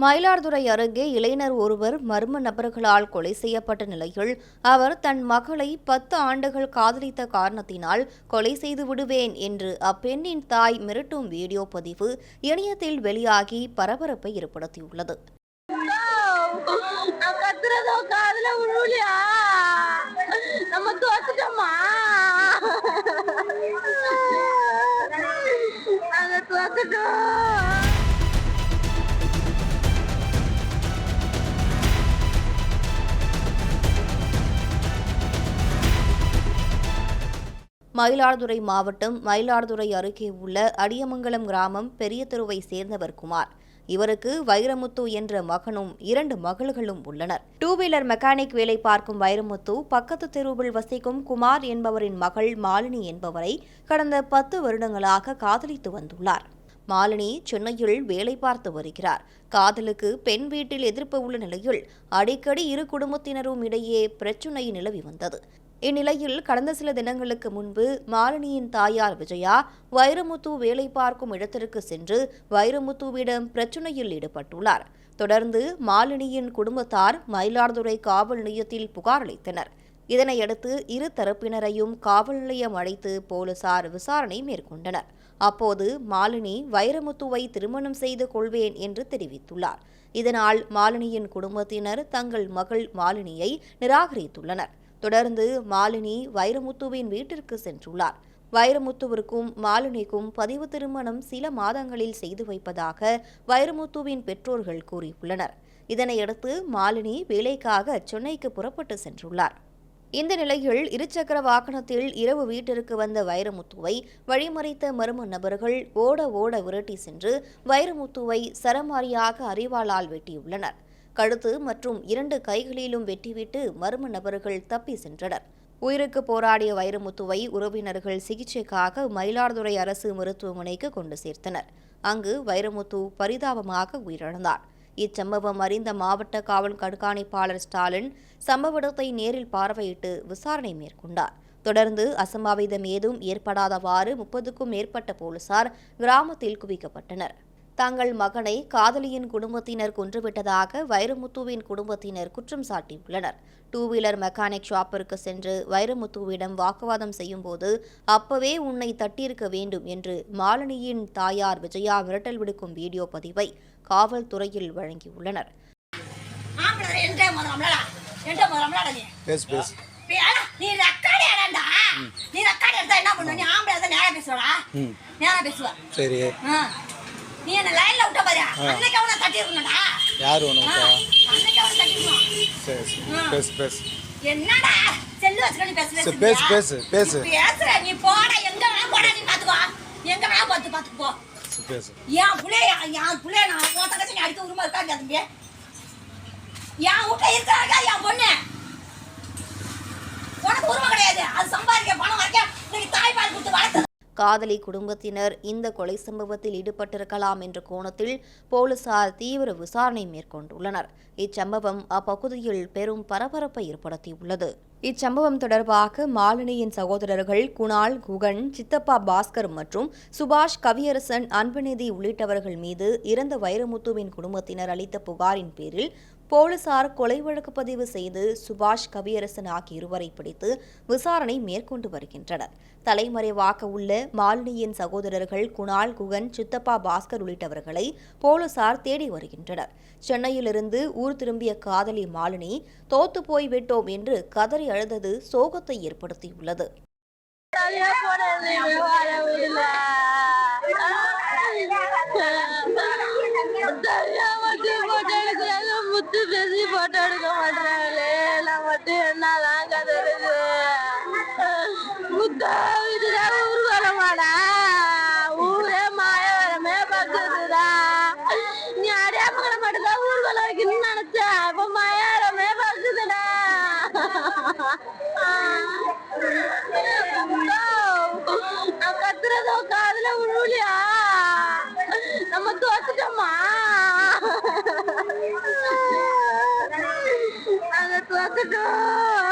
மயிலாடுதுறை அருகே இளைஞர் ஒருவர் மர்ம நபர்களால் கொலை செய்யப்பட்ட நிலையில் அவர் தன் மகளை பத்து ஆண்டுகள் காதலித்த காரணத்தினால் கொலை செய்து விடுவேன் என்று அப்பெண்ணின் தாய் மிரட்டும் வீடியோ பதிவு இணையத்தில் வெளியாகி பரபரப்பை ஏற்படுத்தியுள்ளது. நான் மயிலாடுதுறை மாவட்டம் மயிலாடுதுறை அருகே உள்ள அடியமங்கலம் கிராமம் பெரிய தெருவை சேர்ந்தவர் குமார். இவருக்கு வைரமுத்து என்ற மகனும் இரண்டு மகள்களும் உள்ளனர். டூ வீலர் மெக்கானிக் வேலை பார்க்கும் வைரமுத்து பக்கத்து தெருவில் வசிக்கும் குமார் என்பவரின் மகள் மாலினி என்பவரை கடந்த பத்து வருடங்களாக காதலித்து வந்துள்ளார். மாலினி சென்னையில் வேலை பார்த்து வருகிறார். காதலுக்கு பெண் வீட்டில் எதிர்ப்பு உள்ள நிலையில் அடிக்கடி இரு குடும்பத்தினரும் இடையே பிரச்சினை நிலவி வந்தது. இந்நிலையில் கடந்த சில தினங்களுக்கு முன்பு மாலினியின் தாயார் விஜயா வைரமுத்து வேலை பார்க்கும் இடத்திற்கு சென்று வைரமுத்துவிடம் பிரச்சினையில் ஈடுபட்டுள்ளார். தொடர்ந்து மாலினியின் குடும்பத்தார் மயிலாடுதுறை காவல் நிலையத்தில் புகார் அளித்தனர். இதனையடுத்து இரு தரப்பினரையும் காவல் நிலையம் அழைத்து போலீசார் விசாரணை மேற்கொண்டனர். அப்போது மாலினி வைரமுத்துவை திருமணம் செய்து கொள்வேன் என்று தெரிவித்துள்ளார். இதனால் மாலினியின் குடும்பத்தினர் தங்கள் மகள் மாலினியை நிராகரித்துள்ளனர். தொடர்ந்து மாலினி வைரமுத்துவின் வீட்டிற்கு சென்றுள்ளார். வைரமுத்துவிற்கும் மாலினிக்கும் பதிவு திருமணம் சில மாதங்களில் செய்து வைப்பதாக வைரமுத்துவின் பெற்றோர்கள் கூறியுள்ளனர். இதனையடுத்து மாலினி வேலைக்காக சென்னைக்கு புறப்பட்டு சென்றுள்ளார். இந்த நிலையில் இருசக்கர வாகனத்தில் இரவு வீட்டிற்கு வந்த வைரமுத்துவை வழிமறித்த மர்ம நபர்கள் ஓட ஓட விரட்டி சென்று வைரமுத்துவை சரமாரியாக அறிவாளால் வெட்டியுள்ளனர். கழுத்து மற்றும் இரண்டு கைகளிலும் வெட்டிவிட்டு மர்ம நபர்கள் தப்பி சென்றனர். உயிருக்கு போராடிய வைரமுத்துவை உறவினர்கள் சிகிச்சைக்காக மயிலாடுதுறை அரசு மருத்துவமனைக்கு கொண்டு சேர்த்தனர். அங்கு வைரமுத்து பரிதாபமாக உயிரிழந்தார். இச்சம்பவம் அறிந்த மாவட்ட காவல் கண்காணிப்பாளர் ஸ்டாலின் சம்பவ இடத்தை நேரில் பார்வையிட்டு விசாரணை மேற்கொண்டார். தொடர்ந்து அசம்பாவிதம் ஏதும் ஏற்படாதவாறு முப்பதுக்கும் மேற்பட்ட போலீசார் கிராமத்தில் குவிக்கப்பட்டனர். தங்கள் மகனை காதலியின் குடும்பத்தினர் கொன்றுவிட்டதாக வைரமுத்துவின் குடும்பத்தினர் குற்றம் சாட்டியுள்ளனர். டூ வீலர் மெக்கானிக் ஷாப்பிற்கு சென்று வைரமுத்துவிடம் வாக்குவாதம் செய்யும்போது அப்பவே உன்னை தட்டியிருக்க வேண்டும் என்று மாலினியின் தாயார் விஜயா மிரட்டல் விடுக்கும் வீடியோ பதிவை காவல்துறையில் வழங்கியுள்ளனர். சரி. நீ என்ன லைன்ல விட்ட பாரு. அன்னைக்கு அவனை தட்டியிருக்கணும்டா. யார் ஆ. உனக்கு அன்னைக்கு அவனை தட்டியிருக்கணும். சரி சரி. ஆ. பேசு பேசு என்னடா செல்லு வச்சுக்கிட்டு பேசு, சரி? பேசு, பேசு, பேசு. நீ பேசுற, நீ போடா, எங்க வேணா போடா, நீ பாத்துக்கோ. எங்க வேணா பார்த்து பார்த்துட்டு போ. சரி, பேசு என் புள்ளைய என் புள்ளைய நான் உன் தங்கச்சி நீ அடிக்க உரிமை இருக்கா தம்பி என் வீட்டுல இருக்கிறாங்க என் பொண்ணு உனக்கு உரிமை கிடையாது அது சம்பாதிக்க பணம் வரைக்கும் இன்னைக்கு தாய்ப்பால் கொடுத்து வளர்த்து காதலி குடும்பத்தினர் இந்த கொலை சம்பவத்தில் ஈடுபட்டிருக்கலாம் என்ற கோணத்தில் போலீசார் தீவிர விசாரணை மேற்கொண்டுள்ளனர். இச்சம்பவம் அப்பகுதியில் பெரும் பரபரப்பை ஏற்படுத்தியுள்ளது. இச்சம்பவம் தொடர்பாக மாலினியின் சகோதரர்கள் குணால் குகன் சித்தப்பா பாஸ்கர் மற்றும் சுபாஷ் கவியரசன் அன்புநிதி உள்ளிட்டவர்கள் மீது இறந்த வைரமுத்துவின் குடும்பத்தினர் அளித்த புகாரின் பேரில் போலீசார் கொலை வழக்கு பதிவு செய்து சுபாஷ் கவியரசன் ஆகிய இருவரை பிடித்து விசாரணை மேற்கொண்டு வருகின்றனர். தலைமறைவாக உள்ள மாலினியின் சகோதரர்கள் குணால் குகன் சித்தப்பா பாஸ்கர் உள்ளிட்டவர்களை போலீசார் தேடி வருகின்றனர். சென்னையிலிருந்து ஊர் திரும்பிய காதலி மாலினி தோத்து போய் விட்டோம் என்று கதறி அழுதது சோகத்தை ஏற்படுத்தியுள்ளது. தெரியாம போட்டோ எடுக்கிறாங்க முத்து பேசி போட்டோ எடுக்க மாட்டாங்களே